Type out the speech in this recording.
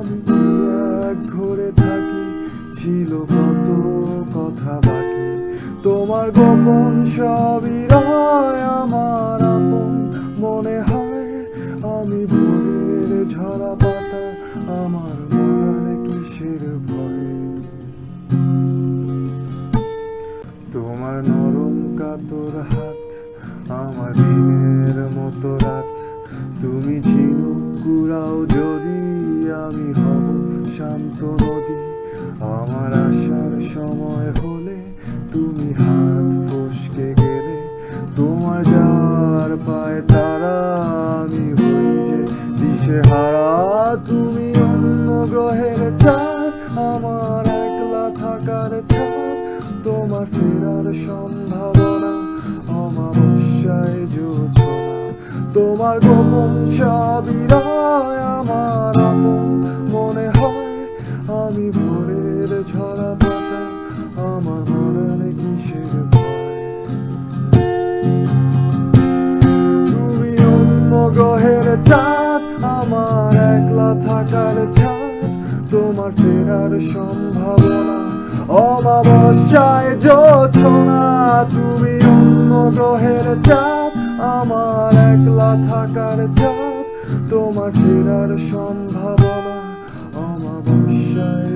আমি এক ঘরে থাকি, ছিল কত কথা বাকি। তোমার গোপন সবই রয় আমার আপন। মনে হয় আমি ভোরের ঝরা পাতা আমার মরার কিসের ভয়। তোমার নরম কাতর হাত, আমার দিনের মতো রাত। তুমি ঝিনুক কুড়াও যদি আমি শান্ত নদী, আমার আসার সময় হলে তুমি হাত ফসকে গেলে তোমার যার পায় তারা আমি হই যে দিশে হারা। তুমি অন্য গ্রহের চাঁদ, আমার একলা থাকার ছাদ তোমার ফেরার সম্ভাবনা অমাবস্যায় যোজনা তোমার গোপন সবই আমার চাঁদ, আমার একলা থাকার ছাদ তোমার ফেরার সম্ভাবনা অমাবস্যায় যোছনা তুমি অন্য গ্রহের চাঁদ, আমার একলা থাকার চাঁদ, তোমার ফেরার সম্ভাবনা অমাবস্যায়